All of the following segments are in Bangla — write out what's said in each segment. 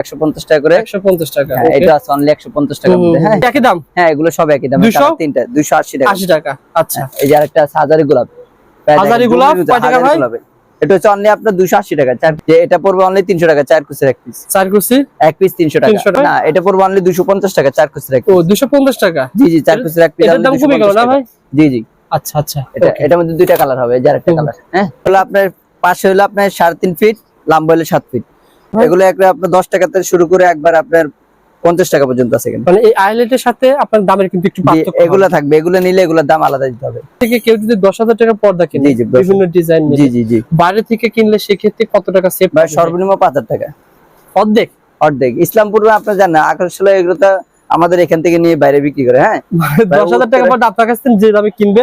একশো পঞ্চাশ টাকা করে। একশো পঞ্চাশ টাকা হ্যাঁ, এটা আছে অনলি টাকা হ্যাঁ। একই দাম? হ্যাঁ এগুলো সব একই দাম তিনটা টাকা। আচ্ছা। এই যে আরেকটা আছে হাজারি গোলাপ। প্রায় হাজারি গোলাপ, কয় টাকা ভাই? এটা হচ্ছে অনলি আপনার টাকা চার যে এটা পড়বে অনলি তিনশো টাকা চার কুচের এক পিস চার কুচি এক পিস তিনশো টাকা। 300 টাকা? না এটা পড়বে অনলি দুশো পঞ্চাশ টাকা চার কুচের এক ও টাকা? জি জি চার কুচের এক পিস এটার দাম কমে গেল না ভাই? জি জি। আচ্ছা আচ্ছা এটা এটার মধ্যে দুইটা কালার হবে যার একটা কালার হ্যাঁ আপনার পাশে হলো আপনার সাড়ে তিন ফিট লম্বা হলো সাত ফিট। এগুলো একটা আপনার দশ টাকা থেকে শুরু করে একবার আপনার পঞ্চাশ টাকা পর্যন্ত আছে মানে এই আইলেটের সাথে আপনার দামের কিন্তু একটু পার্থক্য এগুলো থাকবে এগুলো নিলে এগুলোর দাম আলাদা দিতে হবে। থেকে কেউ যদি দশ হাজার টাকা পর্দা কিনে বিভিন্ন ডিজাইন জি জি জি। বাইরে থেকে কিনলে সেক্ষেত্রে কত টাকা সেভ বা সর্বনিম্ন পাঁচ হাজার টাকা। অর্ধেক? অর্ধেক। ইসলামপুর আপনার জানেন না আকর্ষণ এগুলো তো আমাদের এখান থেকে নিয়ে বাইরে বিক্রি করে হ্যাঁ? দশ হাজার টাকা পর্দা আপনার কাছ থেকে যে দামে কিনবে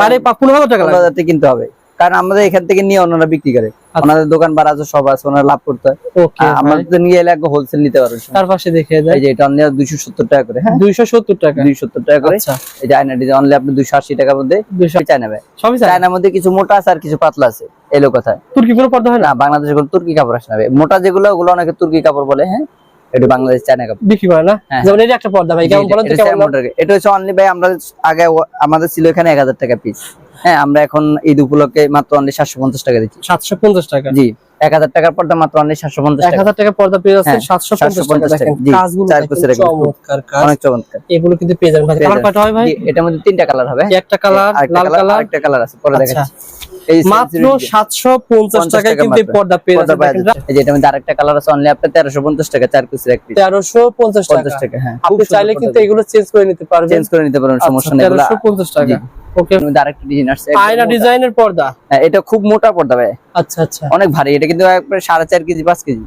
বাইরে পনেরো। হাজার টাকা কিনতে হবে। কারণ আমাদের এখান থেকে নিয়ে ওনারা বিক্রি করে। আচ্ছা। ওনাদের দোকান বার আছে সব আছে ওনারা লাভ করতে হয়। আমাদের তো নিয়ে এলে হোলসেল নিতে পারবেন তার পাশে দেখে যায় যে এটা অনলি দুইশো সত্তর টাকা করে হ্যাঁ? দুইশো সত্তর টাকা। দুইশো সত্তর টাকা করে। আচ্ছা। এই যে আয়না ডিজাইন অনলি আপনি দুইশো আশি টাকার মধ্যে দুইশো চায়না ভাই সবই চায়নার মধ্যে কিছু মোটা আছে আর কিছু পাতলা আছে এলো কথায়। তুর্কি কোনো পর্দা হয় না বাংলাদেশে কোনো তুর্কি কাপড় আসে না। মোটা যেগুলো ওগুলো অনেকে তুর্কি কাপড় বলে হ্যাঁ? এটা বাংলাদেশ চায়না কাপড় বিক্রি করে না? হ্যাঁ। যেমন যে একটা পর্দা ভাই কেমন বলেন তো এটা হচ্ছে অনলি ভাই আমরা আগে আমাদের ছিল এখানে এক হাজার টাকা পিস হ্যাঁ আমরা এখন ঈদ উপলক্ষে মাত্র অনলি সাতশো পঞ্চাশ টাকা দিচ্ছি। সাতশো পঞ্চাশ টাকা? জি এক হাজার টাকার পর্দা মাত্র অনলি সাতশো পঞ্চাশ এক টাকা। হাজার টাকা পর্দা পেয়ে যাচ্ছে হ্যাঁ, সাতশো পঞ্চাশ টাকা। 750 দেখেন কাজগুলো। চমৎকার কাজ। অনেক চমৎকার। এগুলো কিন্তু পেয়ে যাবেন ভাই। কালার। কয়টা হয় ভাই? এটার মধ্যে তিনটা কালার হবে। একটা কালার লাল কালার। আরেকটা কালার আছে পরে আচ্ছা। দেখাচ্ছি। মাত্র sensitivity। পঞ্চাশ 50 টাকায় টাকা কিন্তু এই পর্দা পেয়ে পর্দা যাচ্ছে পাওয়া দেখেন যাচ্ছে। এই যে এটার মধ্যে আরেকটা কালার আছে অনলি আপনার তেরোশো টাকা চার এক পিস টাকা। টাকা হ্যাঁ আপনি চাইলে কিন্তু এগুলো চেঞ্জ করে নিতে পারবেন। চেঞ্জ করে নিতে পারবেন সমস্যা নেই এগুলা- তেরোশো পঞ্চাশ টাকা। ওকে আরেকটা ডিজাইন আসছে আয়না ডিজাইনের পর্দা? হ্যাঁ, এটা খুব মোটা পর্দা ভাই। আচ্ছা আচ্ছা। অনেক ভারী এটা কিন্তু একবারে সাড়ে চার কেজি পাঁচ কেজি।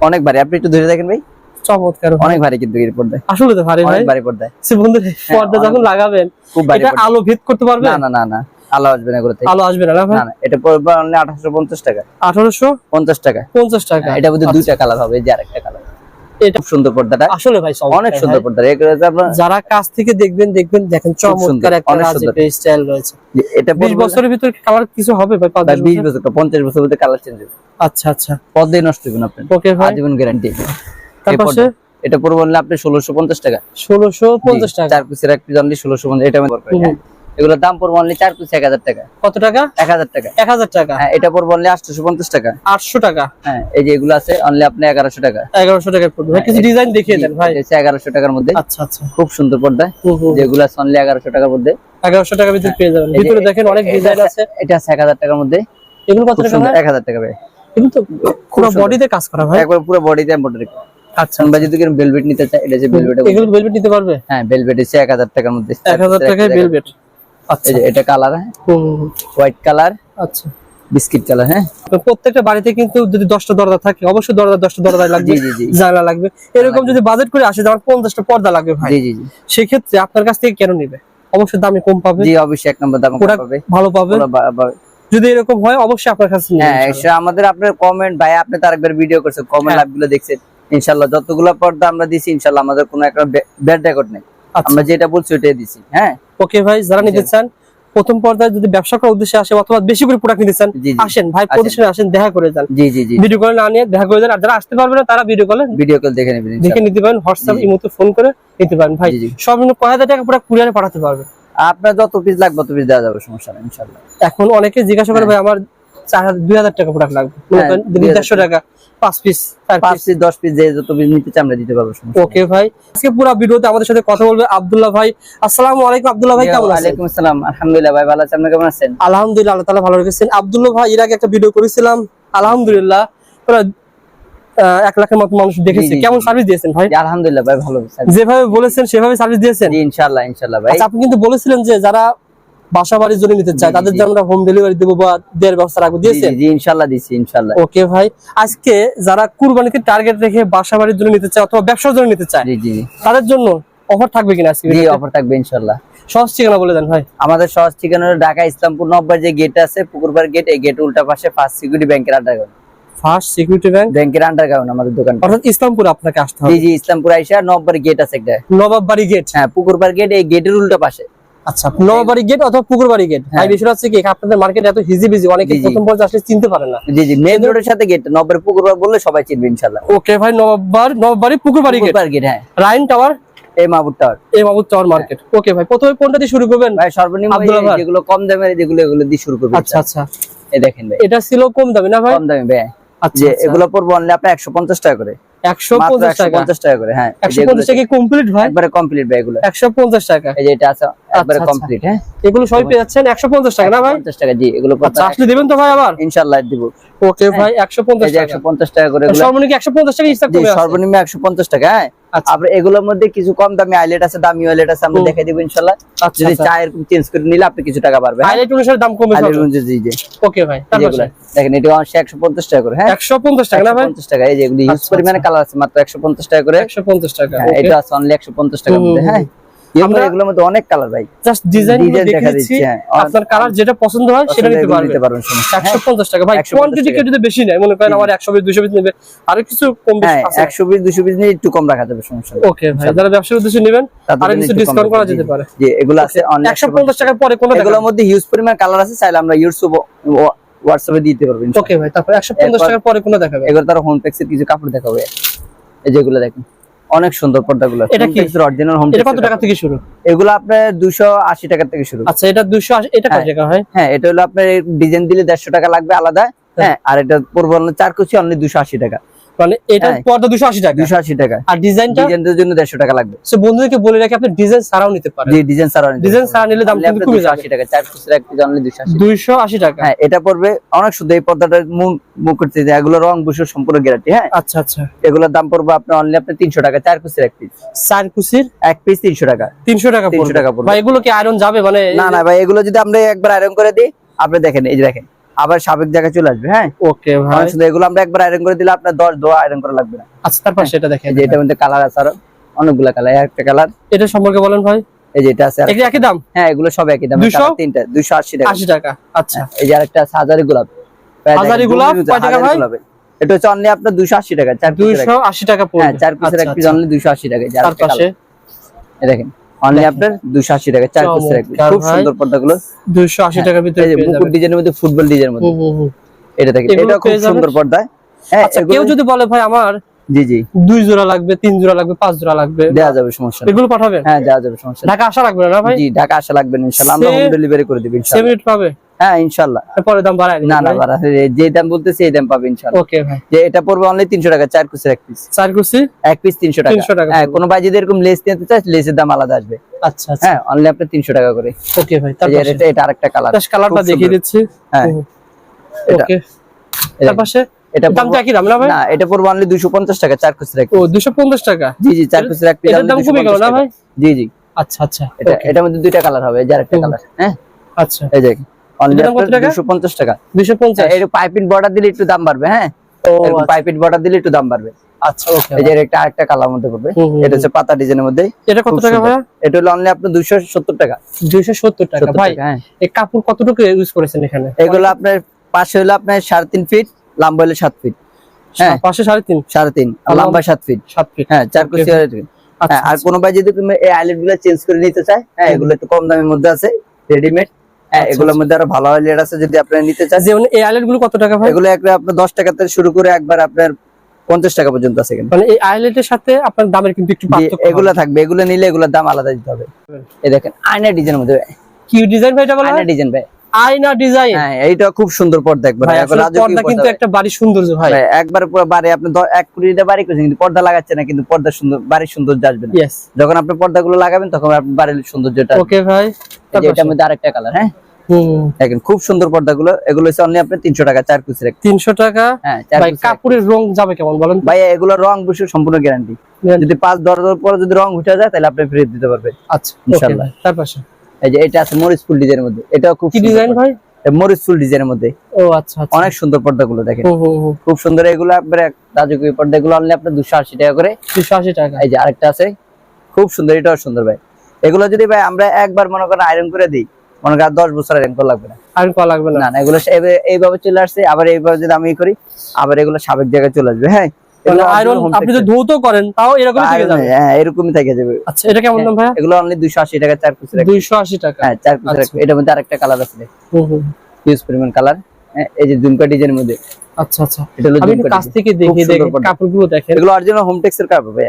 অনেক ভারী আপনি একটু ধরে দেখেন ভাই। চমৎকার অনেক ভারী কিন্তু এর পর্দায় আসলে তো ভারী ভাই। ভারী পর্দায় সে বন্ধুরা পর্দা যখন লাগাবেন এটা পর্দা। আলো ভেদ করতে পারবে? না না না না। আলো আসবে না এগুলোতে আলো আসবে না না এটা পড়বে অনলি আঠারোশো পঞ্চাশ টাকা। আঠারোশো পঞ্চাশ টাকা। পঞ্চাশ টাকা। এটা আচ্ছা। দুইটা কালার হবে যে আরেকটা কালার এটা সুন্দর পর্দাটা। আসলে ভাই অনেক সুন্দর পর্দা। যারা কাছ থেকে দেখবেন দেখবেন দেখেন চমৎকার একটা স্টাইল রয়েছে। এটা বিশ পড়বে বছরের ভিতরে কালার কিছু হবে ভাই পাঁচ বা দশ বিশ বছর? বছর পঞ্চাশ বছর মধ্যে কালার চেঞ্জ হবে। আচ্ছা আচ্ছা। পদ্মে নষ্ট হবে না আপনার ওকে ভাই। আজীবন গ্যারান্টি তার পাশে এটা পড়বে আপনি ষোলোশো পঞ্চাশ টাকা। ষোলোশো পঞ্চাশ টাকা। চার পিসের এক পিস অনলি ষোলোশো পঞ্চাশ এটা হ্যাঁ। এগুলোর দাম পড়বে অনলি চার পিস এক হাজার টাকা। কত টাকা? এক হাজার টাকা। এক হাজার টাকা। হ্যাঁ এটা পড়বে অনলি আটশোশো পঞ্চাশ টাকা। আটশো টাকা। হ্যাঁ এই যে এগুলো আছে অনলি আপনি এগারোশো টাকা। এগারোশো টাকা পড়বে। কিছু ডিজাইন দেখিয়ে দেন ভাই। এগারোশো টাকার মধ্যে। আচ্ছা আচ্ছা। খুব সুন্দর পর্দা। যেগুলো আছে অনলি এগারোশো টাকার মধ্যে। এগারোশো টাকার ভিতরে পেয়ে যাবেন। ভিতরে দেখেন অনেক ডিজাইন আছে এটা আছে এক হাজার টাকার মধ্যে। এগুলো কত টাকা সুন্দর এক হাজার টাকা ভাই। এগুলো তো পুরো বডিতে কাজ করা ভাই। একবার পুরো বডিতে এমব্রয়ডারি আচ্ছা আমরা যদি ভেলভেট নিতে চাই এটা যে ভেলভেট এগুলো ভেলভেট নিতে পারবে? হ্যাঁ ভেলভেট এক হাজার টাকার মধ্যে। এক হাজার টাকায় ভেলভেট আচ্ছা। এটা কালার। হোয়াইট কালার আচ্ছা। বিস্কিট কালার হ্যাঁ? প্রত্যেকটা বাড়িতে কিন্তু যদি দশটা দরজা থাকে অবশ্যই দরজা দশটা দরজা লাগবে জানলা লাগবে। এরকম যদি বাজেট করে আসে যেমন পঞ্চাশটা পর্দা লাগবে ভাই জি জি জি। সেক্ষেত্রে আপনার কাছ থেকে কেন নিবে? অবশ্যই দামে কম পাবে। জি অবশ্যই এক নম্বর দাম পাবে। ভালো পাবে। যদি এরকম হয় অবশ্যই আপনার কাছে হ্যাঁ ইনশাআল্লাহ। আমাদের আপনার কমেন্ট ভাই আপনি তো আরেকবার ভিডিও করছেন কমেন্ট হ্যাঁ। লাইভগুলো দেখছেন। ইনশাল্লাহ যতগুলো পর্দা আমরা দিছি ইনশাল্লাহ আমাদের কোনো একটা ব্যাড রেকর্ড নেই। আচ্ছা। আমরা যেটা বলছি ওটাই দিছি হ্যাঁ? ওকে ভাই যারা নিতে চান প্রথম পর্দায় যদি ব্যবসা করার উদ্দেশ্যে আসে অথবা বেশি করে প্রোডাক্ট নিতে চান আসেন ভাই আসেন। প্রতিষ্ঠানে আসেন দেখা করে যান। জি জি জি। ভিডিও কল না নিয়ে দেখা করে যান আর যারা আসতে পারবে না তারা ভিডিও কল ভিডিও কল দেখে নেবেন দেখে নিতে পারেন হোয়াটসঅ্যাপ। ইমোতে ফোন করে নিতে পারেন। ভাই। সর্বনিম্ন কয় হাজার টাকা পুরো কুরিয়ারে পাঠাতে পারবে? আপনার যত পিস লাগবে তত পিস দেওয়া যাবে সমস্যা নেই ইনশাআল্লাহ। এখন অনেকে জিজ্ঞাসা করে ভাই আমার চার হাজার দুই হাজার টাকা প্রোডাক্ট লাগবে। হ্যাঁ, করেন দুই হাজার দেড়শো টাকা পাঁচ পিস পাঁচ পিস পিস দশ পিস যে যত পিস নিতে চাই আমরা দিতে পারব ওকে ভাই। আজকে পুরো ভিডিওতে আমাদের সাথে কথা বলবে আব্দুল্লাহ ভাই। আসসালামু আলাইকুম আব্দুল্লাহ ভাই কেমন আছেন? ওয়ালাইকুম আসসালাম। আলহামদুলিল্লাহ ভাই ভালো আছেন আপনি কেমন আছেন? আলহামদুলিল্লাহ আল্লাহ তাআলা ভালো রেখেছেন। আব্দুল্লাহ ভাই এর আগে একটা ভিডিও করেছিলাম। আলহামদুলিল্লাহ এক লাখের মতো মানুষ দেখেছে। কেমন। সার্ভিস দিয়েছেন ভাই? আলহামদুলিল্লাহ ভাই ভালো। যেভাবে বলেছেন সেভাবে সার্ভিস দিয়েছেন? ইনশাল্লাহ ইনশাল্লাহ ভাই। আচ্ছা আপনি কিন্তু বলেছিলেন যে যারা বাসা বাড়ির জন্য নিতে চায় তাদের জন্য আমরা হোম ডেলিভারি দেবো বা দেওয়ার ব্যবস্থা রাখব জি, দিয়েছেন জি, জি ইনশাল্লাহ দিছি ইনশাল্লাহ। ওকে ভাই। আজকে যারা কুরবানিতে টার্গেট রেখে বাসা বাড়ির জন্য নিতে চায় অথবা ব্যবসার জন্য নিতে চায় জি জি। জি। তাদের জন্য অফার থাকবে কিনা আজকে জি অফার থাকবে ইনশাল্লাহ। সহজ ঠিকানা বলে দেন ভাই। আমাদের সহজ ঠিকানা ঢাকা ইসলামপুর নব্বই যে গেট আছে পুকুরপাড় গেট এই গেট উল্টা পাশে ফার্স্ট সিকিউরিটি ব্যাংকের আন্ডারগ্রাউন্ড ফার্স্ট সিকিউরিটি ব্যাংক ব্যাংকের আন্ডারগ্রাউন্ড আমাদের দোকান। অর্থাৎ ইসলামপুর আপনাকে আসতে হবে। জি ইসলামপুর আইসা নব্বই গেট আছে একটা। নবাব বাড়ি গেট হ্যাঁ পুকুরপাড় গেট এই গেটের উল্টা পাশে। আচ্ছা নবাড়ি গেট অথবা পুকুর বাড়ি গেট হ্যাঁ। ভাই হচ্ছে কি আপনাদের মার্কেট এত হিজি বিজি অনেকে। প্রথম পর্যায়ে আসলে চিনতে পারে না। জি জি মেন রোডের সাথে গেট নব্বই পুকুর পাড় বললে সবাই চিনবে ইনশাল্লাহ। ওকে ভাই নবাব নবাড়ি পুকুর বাড়ি গেট গেট হ্যাঁ। রাইন টাওয়ার এই মাহবুব টাওয়ার এই মাহবুব টাওয়ার মার্কেট ওকে ভাই প্রথমে কোনটা দিয়ে শুরু করবেন? ভাই সর্বনিম্ন যেগুলো কম দামের যেগুলো এগুলো দিয়ে শুরু করবে আচ্ছা আচ্ছা। এই দেখেন ভাই। এটা ছিল কম দামি না ভাই? কম দামে ভাই। আচ্ছা এগুলো পড়ব অনলি টাকা করে। একশো মাত্র পঞ্চাশ একশো টাকা পঞ্চাশ টাকা করে হ্যাঁ টাকা কমপ্লিট ভাই একবারে কমপ্লিট ভাই এগুলো একশো পঞ্চাশ টাকা এই যে এটা আছে একবারে আচ্ছা। কমপ্লিট হ্যাঁ এগুলো সবই পেয়ে যাচ্ছেন একশো পঞ্চাশ টাকা না ভাই পঞ্চাশ টাকা জি এগুলো আচ্ছা আসলে দিবেন তো ভাই আবার ইনশাল্লাহ দিব ওকে ভাই টাকা করে সর্বনিম্ন একশো পঞ্চাশ টাকা হিসাব করে সর্বনিম্ন একশো পঞ্চাশ টাকা হ্যাঁ আচ্ছা আপনার এগুলোর মধ্যে কিছু কম দামি আইলেট আছে দামি আইলেট আছে আমরা দিব ইনশাল্লাহ। আচ্ছা যদি চায়ের চেঞ্জ করে নিলে আপনি কিছু টাকা পারবেন আইলেট হাইলাইট অনুসারে দাম কমে যাবে জি জি। ওকে ভাই দেখেন এটা অবশ্যই একশো পঞ্চাশ টাকা করে হ্যাঁ? একশো পঞ্চাশ টাকা না ভাই? পঞ্চাশ টাকা এই যে এগুলো আচ্ছা, পরিমাণে কালার আছে মাত্র একশো পঞ্চাশ টাকা করে। একশো পঞ্চাশ টাকা হ্যাঁ, এটা আছে অনলি একশো পঞ্চাশ টাকার হুম, মধ্যে হ্যাঁ? আমরা- এগুলোর মধ্যে অনেক কালার ভাই। জাস্ট ডিজাইন দেখা দিচ্ছি হ্যাঁ। আপনার কালার যেটা পছন্দ হয় সেটা নিতে পারবেন। নিতে পারবেন সমস্যা নেই। একশো পঞ্চাশ টাকা। ভাই কোয়ান্টিটি কেউ যদি বেশি নেয় মনে করেন আমার পিস পিস নেবে। আরও কিছু কম বেশি হ্যাঁ আছে। পিস পিস নিয়ে একটু কম রাখা যাবে সমস্যা নেই। ওকে ভাই যারা ব্যবসার উদ্দেশ্যে নেবেন আরও কিছু ডিসকাউন্ট করা যেতে পারে। জি এগুলো আছে অনলি একশো পঞ্চাশ টাকার পরে কোনটা এগুলোর মধ্যে হিউজ পরিমাণ কালার আছে চাইলে আমরা ইউটিউব হোয়াটসঅ্যাপে দিতে পারব ইনশাআল্লাহ। ওকে ভাই তারপর একশো পঞ্চাশ এরপর- টাকার পরে কোনটা দেখাবে। এগুলো তার হোম টেক্সের কিছু কাপড় দেখাবে। এই যেগুলো দেখেন। অনেক সুন্দর পর্দাগুলো এটা কি? অরিজিনাল হোম এটা কত টাকা থেকে শুরু? এগুলো আপনার দুশো আশি টাকা থেকে শুরু। আচ্ছা এটা দুশো এটা কত হ্যাঁ। টাকা হয়? হ্যাঁ এটা হলো আপনার ডিজাইন দিলে দেড়শো টাকা লাগবে আলাদা। হ্যাঁ। আর এটা পূর্ব চার কুচি অনলি দুশো আশি টাকা। মানে এটা। পর্দা টাকা। দুশো আশি টাকা। আর ডিজাইনটা? ডিজাইনের জন্য দেড়শো টাকা লাগবে। সে বন্ধুদেরকে বলে রাখি আপনি ডিজাইন ছাড়াও নিতে পারেন। জি ডিজাইন ডিজাইন ছাড়া নিলে দাম কিন্তু কমে যাবে। টাকা চার এক পিস অনলি টাকা। হ্যাঁ এটা পড়বে অনেক সুন্দর এই পর্দাটা মুখ মুখ করতে এগুলো রং বসে সম্পূর্ণ গ্যারান্টি হ্যাঁ? আচ্ছা আচ্ছা। এগুলোর দাম পড়বে আপনার অনলি টাকা চার এক পিস চার এক পিস তিনশো টাকা। তিনশো টাকা 300 টাকা পড়বে। ভাই এগুলো কি আয়রন যাবে? মানে না না ভাই এগুলো যদি আমরা একবার আয়রন করে দিই আপনি দেখেন এই যে দেখেন। আবার সাবেক জায়গায় চলে আসবে হ্যাঁ? ওকে ভাই। সুন্দর এগুলো আমরা একবার আয়রন করে দিলে আপনার দশ দোয়া আয়রন করা লাগবে না। আচ্ছা তারপর সেটা দেখেন। যে এটার মধ্যে কালার আছে আরও। অনেকগুলা কালার একটা কালার এটা সম্পর্কে বলেন ভাই। এই যে এটা আছে এটা একই দাম? হ্যাঁ এগুলো সব একই দাম। 200? তিনটা দুইশো আশি টাকা। আশি টাকা আচ্ছা। এই যে আরেকটা আছে হাজারি গোলাপ। হাজারি গোলাপ, কয় টাকা ভাই? এটা হচ্ছে অনলি আপনার দুইশো আশি টাকা টাকা হ্যাঁ পড়বে চার পিসের এক পিস। অনলি দুইশো আশি টাকা এই যে তার আরেকটা পাশে এই দেখেন। অনলি আপনার দুইশো আশি টাকা চার পিস। চমৎকার খুব। সুন্দর পর্দাগুলো দুইশো আশি টাকার ভিতরে মুকুট ডিজাইনের মধ্যে ফুটবল ডিজাইনের মধ্যে। এটা দেখেন এটা খুব সুন্দর পর্দা হ্যাঁ আচ্ছা কেউ যদি বলে ভাই আমার জি জি। দুই জোড়া লাগবে তিন জোড়া লাগবে পাঁচ জোড়া লাগবে। দেওয়া যাবে সমস্যা এগুলো পাঠাবেন হ্যাঁ দেওয়া যাবে সমস্যা ঢাকা আসা লাগবে না ভাই? জি ঢাকা আসা লাগবে ইনশাআল্লাহ আমরা হোম ডেলিভারি করে দিব ইনশাআল্লাহ রেট পাবে? হ্যাঁ ইনশাআল্লাহ পরে দাম বাড়ায় না না বাড়া যে দাম বলতেছি এই দাম পাবে ইনশাআল্লাহ ওকে ভাই। যে এটা পড়বে অনলি 300 টাকা চার পিসের এক পিস চার কুচি? এক পিস 300 টাকা। 300 টাকা। হ্যাঁ। কোনো ভাই যদি এরকম লেস নিতে চায় লেসের দাম আলাদা আসবে। আচ্ছা আচ্ছা। হ্যাঁ অনলি আপনি 300 টাকা করে। ওকে ভাই তারপর এটা এটা আরেকটা কালার কালারটা দেখিয়ে দিচ্ছি। হ্যাঁ। এটা- ওকে এটা দামটা পড়বে- দাম না ভাই? না এটা পড়বে অনলি 250 টাকা চার পিসের ও দুশো পঞ্চাশ টাকা? জি জি চার পিসের এক এটার দাম কমে গেল না ভাই? জি জি। আচ্ছা আচ্ছা এটা এটার মধ্যে দুইটা কালার হবে এই যে কালার হ্যাঁ? আচ্ছা। এই যে অনলি এটার দাম কত আপনার টাকা? 250 টাকা। দুশো পঞ্চাশ। এই পাইপিং বর্ডার দিলে একটু দাম বাড়বে হ্যাঁ? ও পাইপিং বর্ডার দিলে একটু দাম বাড়বে। আচ্ছা ওকে এই যে একটা আরেকটা কালার মধ্যে পড়বে। এটা হচ্ছে পাতা ডিজাইনের মধ্যে। এটা কত টাকা। এটা হলো অনলি আপনার 270 টাকা। দুইশো সত্তর টাকা। 70 ভাই টাকা হ্যাঁ। এই কাপড় কতটুকু ইউজ করেছেন এখানে? এগুলো আপনার পাশে হলো আপনার সাড়ে তিন ফিট লম্বা হলো সাত ফিট হ্যাঁ। পাশে সাড়ে তিন? সাড়ে তিন লম্বা সাত ফিট সাত ফিট হ্যাঁ চার. কুচি হ্যাঁ আচ্ছা আর কোনো ভাই যদি তুমি এই আইলেটগুলো চেঞ্জ করে নিতে চায় হ্যাঁ এগুলো একটু কম দামের মধ্যে আছে রেডিমেড হ্যাঁ আচ্ছা, এগুলোর আচ্ছা। মধ্যে আরও ভালো আইলেট আছে যদি আপনারা নিতে চান। যেমন এই আইলেটগুলো কত টাকা ভাই? এগুলো একটা আপনার দশ টাকা থেকে শুরু করে একবার আপনার পঞ্চাশ টাকা পর্যন্ত আছে মানে এই আইলেটের সাথে আপনার দামের কিন্তু একটু এগুলো থাকবে এগুলো নিলে এগুলোর দাম আলাদা দিতে হবে। এই দেখেন আয়না ডিজাইনের মধ্যে। কি ডিজাইন ভাই এটা বলা? আয়না হয়? ডিজাইন ভাই। আয়না ডিজাইন হ্যাঁ এইটা খুব সুন্দর পর্দা একবার। আসলে রাজকীয় পর্দা কিন্তু পর্দা। একটা বাড়ি সৌন্দর্য ভাই। ভাই, একবার পুরো বাড়ি আপনি দ- কোটি টাকা বাড়ি করেছেন কিন্তু পর্দা লাগাচ্ছে না কিন্তু পর্দা সুন্দর বাড়ির সৌন্দর্য আসবে না। যখন আপনি পর্দাগুলো লাগাবেন তখন আপনার বাড়ির সৌন্দর্যটা ওকে ভাই। এই যে তারপর এটার মধ্যে আরেকটা কালার হ্যাঁ? দেখেন খুব সুন্দর পর্দাগুলো। এগুলো হচ্ছে অনলি আপনি তিনশো টাকা চার কুচির তিনশো টাকা। হ্যাঁ ভাই কাপড়ের রং যাবে কেমন বলেন? ভাই এগুলো রং বসে সম্পূর্ণ গ্যারান্টি যদি পাঁচ দশ বছর পরে যদি রং উঠে যায় তাহলে আপনি ফেরত দিতে পারবেন। আচ্ছা ইনশাআল্লাহ। ইনশাআল্লাহ। তার পাশে এই যে এটা আছে মরিচ ফুল ডিজাইনের মধ্যে। এটাও খুব কি ডিজাইন ভাই? মরিচ ফুল ডিজাইনের মধ্যে। ও আচ্ছা আচ্ছা। অনেক সুন্দর পর্দাগুলো দেখেন। খুব সুন্দর এগুলো রাজকীয় পর্দাগুলো অনলি আপনার দুশো আশি টাকা করে। দুশো আশি টাকা। এই যে আরেকটা আছে। খুব সুন্দর এটাও সুন্দর ভাই। এগুলো যদি ভাই আমরা একবার মনে করেন আয়রন করে দিই মনে করেন আর দশ বছর আয়রন করা লাগবে না। আর করা লাগবে না। না এগুলো এইভাবে চলে আসছে আবার এইভাবে যদি আমি করি আবার এগুলো সাবেক জায়গায় চলে আসবে হ্যাঁ? আয়রন আপনি যদি ধৌত করেন তাও এরকম থেকে যাবে? হ্যাঁ এরকমই থেকে যাবে। আচ্ছা এটা কেমন দাম ভাইয়া? এগুলো অনলি দুইশো আশি টাকা চার পিসের একটা- টাকা। হ্যাঁ আচ্ছা। এটার মধ্যে আরেকটা কালার আছে। হুম, হুম। হিউজ পরিমাণ কালার এই যে ডিজাইনের মধ্যে। আচ্ছা আচ্ছা। এটা হলো আমি কাছ থেকে দেখি দেখি পর্দা। কাপড়গুলো দেখেন। এগুলো অরিজিনাল হোম টেক্সের কাপড় ভাই